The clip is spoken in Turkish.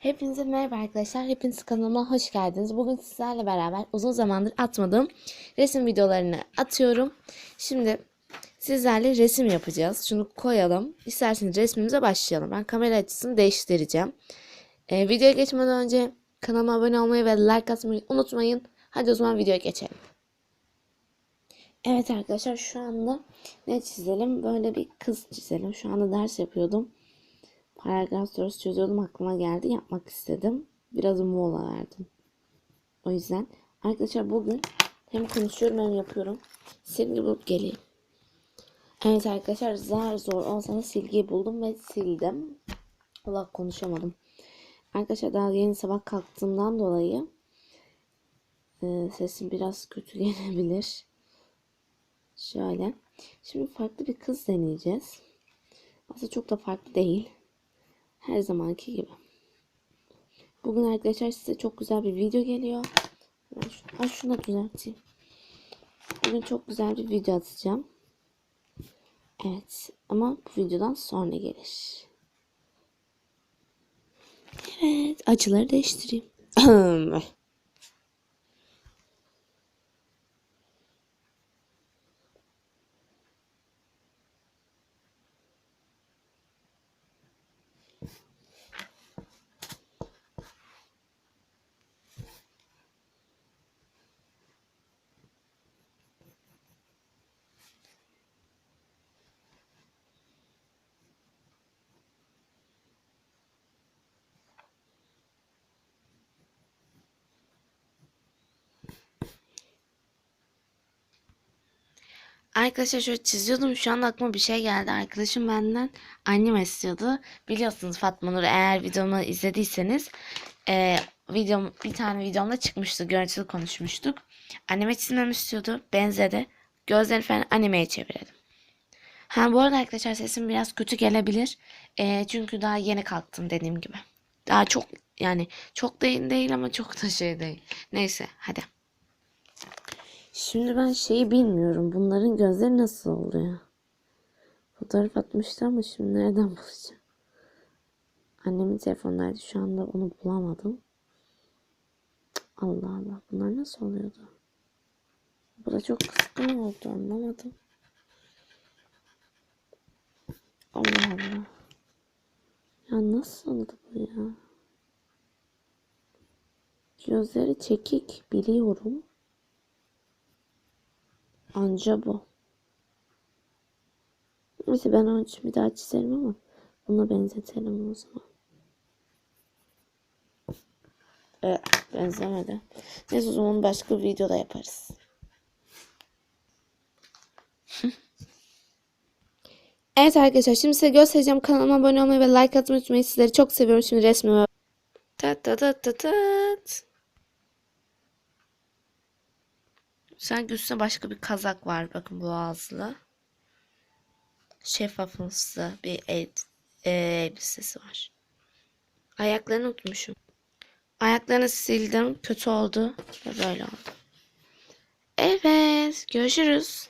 Hepinize merhaba arkadaşlar. Hepiniz kanalıma hoş geldiniz. Bugün sizlerle beraber uzun zamandır atmadığım resim videolarını atıyorum. Şimdi sizlerle resim yapacağız. Şunu koyalım. İsterseniz resmimize başlayalım. Ben kamera açısını değiştireceğim. Ee, videoya geçmeden önce kanalıma abone olmayı ve like atmayı unutmayın. Hadi o zaman videoya geçelim. Evet arkadaşlar şu anda ne çizelim? Böyle bir kız çizelim. Şu anda ders yapıyordum. Paragraf sorusu çözüyordum aklıma geldi yapmak istedim. Biraz mola verdim. O yüzden arkadaşlar bugün hem konuşuyorum hem yapıyorum. Silgi bulup geleyim. Evet arkadaşlar zar zor olsa da silgiyi buldum ve sildim. Allah konuşamadım. Arkadaşlar daha yeni sabah kalktığımdan dolayı e, sesim biraz kötü gelebilir. Şöyle. Şimdi farklı bir kız deneyeceğiz. Aslında çok da farklı değil. Her zamanki gibi. Bugün arkadaşlar size çok güzel bir video geliyor. Ben şunu, ay şunu da düzelteyim. Bugün çok güzel bir video atacağım. Evet. Ama bu videodan sonra gelir. Evet. Açıları değiştireyim. Arkadaşlar şöyle çiziyordum. Şu anda aklıma bir şey geldi. Arkadaşım benden annem istiyordu. Biliyorsunuz Fatma Nur eğer videomu izlediyseniz e, videom, bir tane videomda çıkmıştı. Görüntülü konuşmuştuk. Anneme çizmemi istiyordu. Benzedi. Gözlerini falan animeye çevirelim. Ha bu arada arkadaşlar sesim biraz kötü gelebilir. E, çünkü daha yeni kalktım dediğim gibi. Daha çok yani çok değil değil ama çok da şey değil. Neyse hadi. Şimdi ben şeyi bilmiyorum. Bunların gözleri nasıl oluyor? Fotoğraf atmıştı ama şimdi nereden bulacağım? Annemin telefondaydı. Şu anda onu bulamadım. Allah Allah. Bunlar nasıl oluyordu? Bu da çok kısa mı oldu anlamadım. Allah Allah. Ya nasıldı bu ya? Gözleri çekik biliyorum. Anca bu. Neyse ben onun için bir daha çizerim ama buna benzetelim o zaman. Evet, benzemedi. Neyse o zaman başka bir videoda yaparız. evet arkadaşlar şimdi size göstereceğim. Kanalıma abone olmayı ve like atmayı unutmayın. Sizleri çok seviyorum. Şimdi resmime Tat tat tat tat tat. Sanki üstüne başka bir kazak var. Bakın boğazlı. Şeffafımsı bir el, e, elbisesi var. Ayaklarını unutmuşum. Ayaklarını sildim. Kötü oldu. Böyle oldu. Evet. Görüşürüz.